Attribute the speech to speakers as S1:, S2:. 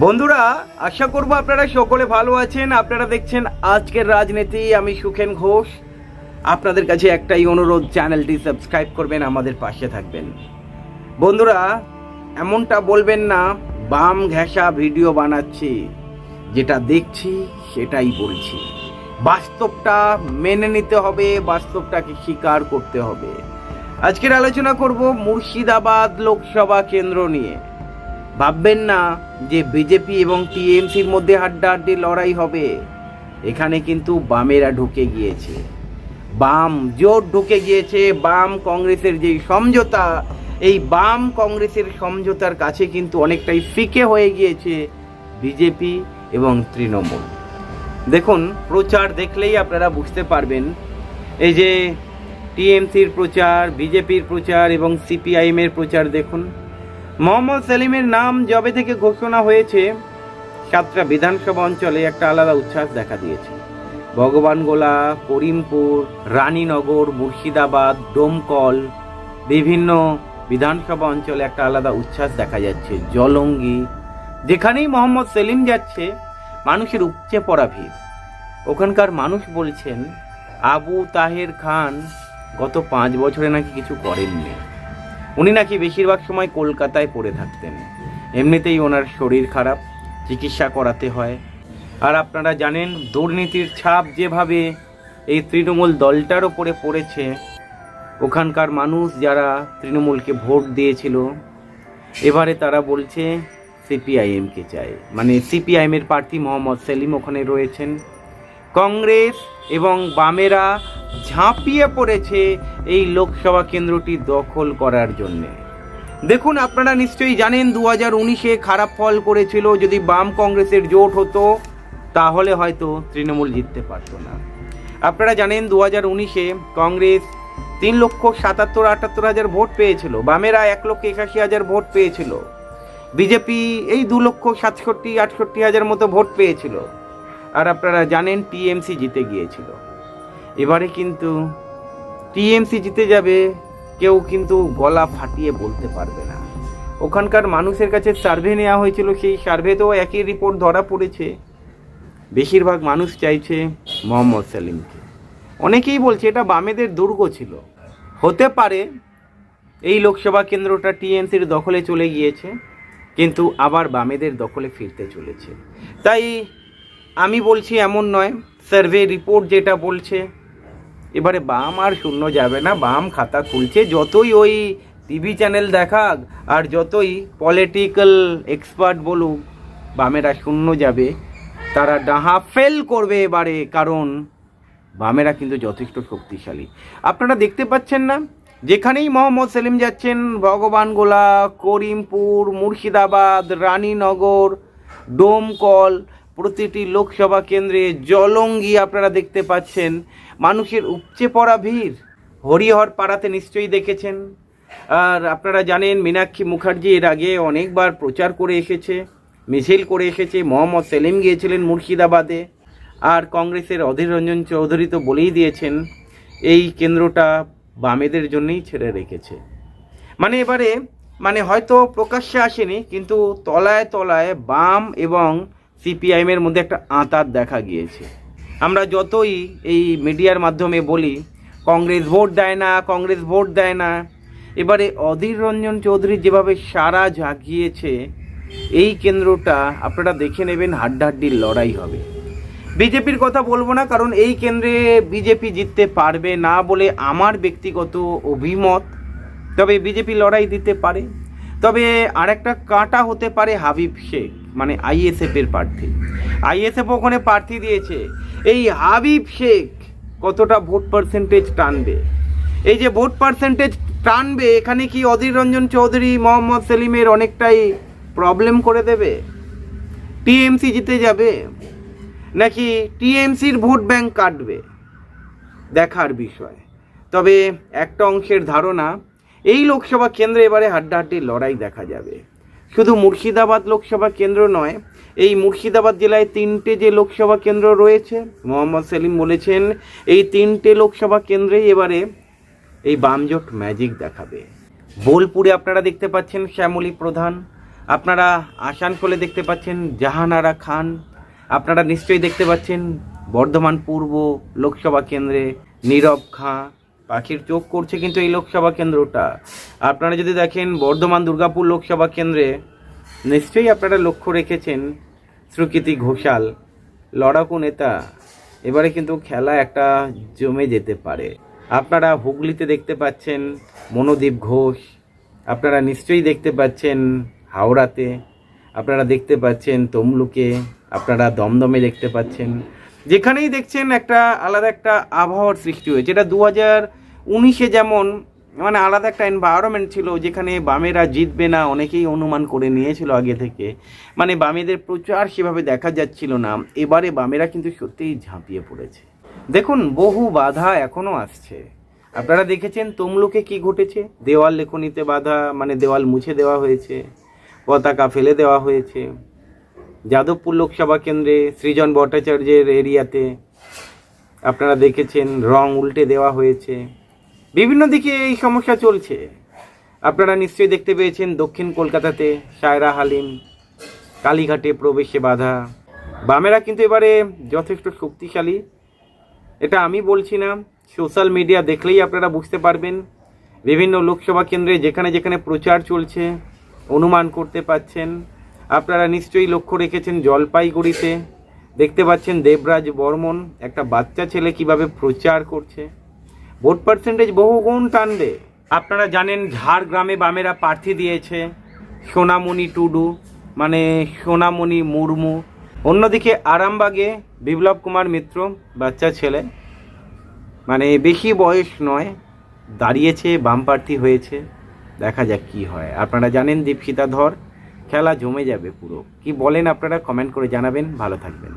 S1: বন্ধুরা, আশা করব আপনারা সকলে ভালো আছেন। আপনারা দেখছেন আজকের রাজনীতি। আমি সুখেন ঘোষ। আপনাদের কাছে একটাই অনুরোধ, চ্যানেলটি সাবস্ক্রাইব করবেন, আমাদের পাশে থাকবেন। বন্ধুরা, এমনটা বলবেন না, বাম ঘেঁষা ভিডিও বানাচ্ছি। যেটা দেখছি, সেটাই বলছি। বাস্তবটা মেনে নিতে হবে, বাস্তবটাকে স্বীকার করতে হবে। আজকের আলোচনা করব মুর্শিদাবাদ লোকসভা কেন্দ্র নিয়ে। ভাববেন না যে বিজেপি এবং টিএমসির মধ্যে হাড্ডাহাড্ডি লড়াই হবে। এখানে কিন্তু বামেরা ঢুকে গিয়েছে। বাম জোট ঢুকে গিয়েছে। বাম কংগ্রেসের যেই সমঝোতা, এই বাম কংগ্রেসের সমঝোতার কাছে কিন্তু অনেকটাই ফিকে হয়ে গিয়েছে বিজেপি এবং তৃণমূল। দেখুন, প্রচার দেখলেই আপনারা বুঝতে পারবেন, এই যে টিএমসির প্রচার, বিজেপির প্রচার এবং সিপিআইএমের প্রচার দেখুন। মোহাম্মদ সেলিমের নাম যবে থেকে ঘোষণা হয়েছে, সাতটা বিধানসভা অঞ্চলে একটা আলাদা উচ্ছ্বাস দেখা দিয়েছে। ভগবানগোলা, করিমপুর, রানীনগর, মুর্শিদাবাদ, ডোমকল, বিভিন্ন বিধানসভা অঞ্চলে একটা আলাদা উচ্ছ্বাস দেখা যাচ্ছে, জলঙ্গি। যেখানেই মোহাম্মদ সেলিম যাচ্ছে, মানুষের উপচে পড়া ভিড়। ওখানকার মানুষ বলছেন, আবু তাহের খান গত পাঁচ বছরে নাকি কিছু করেননি। উনি নাকি বেশিরভাগ সময় কলকাতায় পড়ে থাকতেন। এমনিতেই ওনার শরীর খারাপ, চিকিৎসা করাতে হয়। আর আপনারা জানেন, দুর্নীতির ছাপ যেভাবে এই তৃণমূল দলটার ওপরে পড়েছে, ওখানকার মানুষ যারা তৃণমূলকে ভোট দিয়েছিল, এবারে তারা বলছে, সিপিআইএমকে চায় মানে সিপিআইএমের প্রার্থী মোহাম্মদ সেলিম ওখানে রয়েছেন। কংগ্রেস এবং বামেরা ঝাঁপিয়ে পড়েছে এই লোকসভা কেন্দ্রটি দখল করার জন্যে। দেখুন, আপনারা নিশ্চয়ই জানেন দু হাজার উনিশে খারাপ ফল করেছিল। যদি বাম কংগ্রেসের জোট হতো, তাহলে হয়তো তৃণমূল জিততে পারতো না। আপনারা জানেন দু হাজার উনিশে কংগ্রেস তিন লক্ষ সাতাত্তর, আটাত্তর হাজার ভোট পেয়েছিল। বামেরা এক লক্ষ একাশি হাজার ভোট পেয়েছিল। বিজেপি এই দু লক্ষ সাতষট্টি, আটষট্টি হাজার মতো ভোট পেয়েছিল। আর আপনারা জানেন টিএমসি জিতে গিয়েছিল। এবারে কিন্তু টিএমসি জিতে যাবে, কেউ কিন্তু গলা ফাটিয়ে বলতে পারবে না। ওখানকার মানুষের কাছে সার্ভে নেওয়া হয়েছিল, সেই সার্ভেতেও একই রিপোর্ট ধরা পড়েছে। বেশিরভাগ মানুষ চাইছে মোহাম্মদ সেলিমকে। অনেকেই বলছে এটা বামেদের দুর্গ ছিল। হতে পারে এই লোকসভা কেন্দ্রটা টিএমসির দখলে চলে গিয়েছে, কিন্তু আবার বামেদের দখলে ফিরতে চলেছে। তাই আমি বলছি এমন নয়। সার্ভে রিপোর্ট যেটা বলছে, এবারে বাম আর শূন্য যাবে না, বাম খাতা খুলছে। যতই ওই টিভি চ্যানেল দেখাক আর যতই পলিটিক্যাল এক্সপার্ট বলুক, বামেরা শূন্য যাবে। তারা ডাহা ফেল করবে এবারে, কারণ বামেরা কিন্তু যথেষ্ট শক্তিশালী। আপনারা দেখতে পাচ্ছেন না, যেখানেই মোহাম্মদ সেলিম যাচ্ছেন, ভগবান ভগবানগোলা করিমপুর, মুর্শিদাবাদ, রানীনগর, ডোমকল প্রতিটি লোকসভা কেন্দ্রে জলঙ্গি আপনারা দেখতে পাচ্ছেন। মানুষের উপচে পড়া ভিড়। হরিহর পাড়াতে নিশ্চয়ই দেখেছেন। আর আপনারা জানেন, মীনাক্ষী মুখার্জি এর আগে অনেকবার প্রচার করে এসেছে, মিছিল করে এসেছে, মোহাম্মদ সেলিম গিয়েছিলেন মুর্শিদাবাদে। আর কংগ্রেসের অধীর রঞ্জন চৌধুরী তো বলেই দিয়েছেন, এই কেন্দ্রটা বামেদের জন্যই ছেড়ে রেখেছে। মানে এবারে মানে হয়তো প্রকাশ্যে আসেনি, কিন্তু তলায় তলায় বাম এবং সিপিআইএমের মধ্যে একটা আঁতার দেখা গিয়েছে। আমরা যতই এই মিডিয়ার মাধ্যমে বলি, কংগ্রেস ভোট দেয় না, কংগ্রেস ভোট দেয় না, এবারে অধীর রঞ্জন চৌধুরী যেভাবে সারা জাগিয়েছে, এই কেন্দ্রটা আপনারা দেখে নেবেন হাড্ডাহাড্ডির লড়াই হবে। বিজেপির কথা বলব না, কারণ এই কেন্দ্রে বিজেপি জিততে পারবে না বলে আমার ব্যক্তিগত অভিমত। তবে বিজেপি লড়াই দিতে পারে। তবে আরেকটা কাঁটা হতে পারে হাবিব শেখ। মানে আইএসএফের প্রার্থী। আইএসএফ ওখানে প্রার্থী দিয়েছে। এই হাবিব শেখ কতটা ভোট পার্সেন্টেজ টানবে? এই যে ভোট পার্সেন্টেজ টানবে, এখানে কি অধীর রঞ্জন চৌধুরী, মোহাম্মদ সেলিমের অনেকটাই প্রবলেম করে দেবে? টিএমসি জিতে যাবে? নাকি টিএমসির ভোট ব্যাংক কাটবে? দেখার বিষয়। তবে একটা অংশের ধারণা, এই লোকসভা কেন্দ্রে এবারে হাড্ডাহাড্ডি লড়াই দেখা যাবে। শুধু মুর্শিদাবাদ লোকসভা কেন্দ্র নয়, এই মুর্শিদাবাদ জেলায় তিনটে যে লোকসভা কেন্দ্র রয়েছে, মোহাম্মদ সেলিম বলেছেন, এই তিনটে লোকসভা কেন্দ্রেই এবারে এই বামজোট ম্যাজিক দেখাবে। বোলপুরে আপনারা দেখতে পাচ্ছেন শ্যামলী প্রধান, আপনারা আসানসোলে দেখতে পাচ্ছেন জাহানারা খান, আপনারা নিশ্চয়ই দেখতে পাচ্ছেন বর্ধমান পূর্ব লোকসভা কেন্দ্রে নীরব খাঁ পাখির চোখ করছে কিন্তু এই লোকসভা কেন্দ্রটা। আপনারা যদি দেখেন বর্ধমান দুর্গাপুর লোকসভা কেন্দ্রে, নিশ্চয়ই আপনারা লক্ষ্য রেখেছেন সুকৃতি ঘোষাল, লড়াকু নেতা। এবারে কিন্তু খেলা একটা জমে যেতে পারে। আপনারা হুগলিতে দেখতে পাচ্ছেন মনোদীপ ঘোষ, আপনারা নিশ্চয়ই দেখতে পাচ্ছেন হাওড়াতে, আপনারা দেখতে পাচ্ছেন তমলুকে, আপনারা দমদমে দেখতে পাচ্ছেন। যেখানেই দেখছেন একটা আলাদা একটা আবহাওয়ার সৃষ্টি হয়েছে। এটা দু হাজার উনিশে যেমন মানে আলাদা একটা এনভায়রনমেন্ট ছিল যেখানে বামেরা জিতবে না, অনেকেই অনুমান করে নিয়েছিল আগে থেকে। মানে বামেদের প্রচার সেভাবে দেখা যাচ্ছিল না। এবারে বামেরা কিন্তু সত্যিই ঝাঁপিয়ে পড়েছে। দেখুন, বহু বাধা এখনও আসছে। আপনারা দেখেছেন তমলুকে কি ঘটেছে? দেওয়াল লেখনীতে বাধা মানে দেওয়াল মুছে দেওয়া হয়েছে, পতাকা ফেলে দেওয়া হয়েছে। যাদবপুর লোকসভা কেন্দ্রে সৃজন ভট্টাচার্যের এরিয়াতে আপনারা দেখেছেন রং উল্টে দেওয়া হয়েছে। বিভিন্ন দিকে এই সমস্যা চলছে। আপনারা নিশ্চয়ই দেখতে পেয়েছেন দক্ষিণ কলকাতাতে সায়রা, হালিম, কালীঘাটে প্রবেশে বাধা। বামেরা কিন্তু এবারে যথেষ্ট শক্তিশালী। এটা আমি বলছি না, সোশ্যাল মিডিয়া দেখলেই আপনারা বুঝতে পারবেন। বিভিন্ন লোকসভা কেন্দ্রে যেখানে যেখানে প্রচার চলছে, অনুমান করতে পাচ্ছেন। আপনারা নিশ্চয়ই লক্ষ্য রেখেছেন জলপাইগুড়িতে। দেখতে পাচ্ছেন দেবরাজ বর্মন, একটা বাচ্চা ছেলে কীভাবে প্রচার করছে। ভোট পার্সেন্টেজ বহু গুণ টানবে। আপনারা জানেন ঝাড়গ্রামে বামেরা প্রার্থী দিয়েছে, সোনামণি টুডু মানে সোনামণি মুর্মু। অন্যদিকে আরামবাগে বিপ্লব কুমার মিত্র, বাচ্চা ছেলে মানে বেশি বয়স নয়, দাঁড়িয়েছে, বাম প্রার্থী হয়েছে। দেখা যাক কি হয়। আপনারা জানেন দীপশিতা ধর, খেলা জমে যাবে পুরো। কি বলেন আপনারা কমেন্ট করে জানাবেন। ভালো থাকবেন।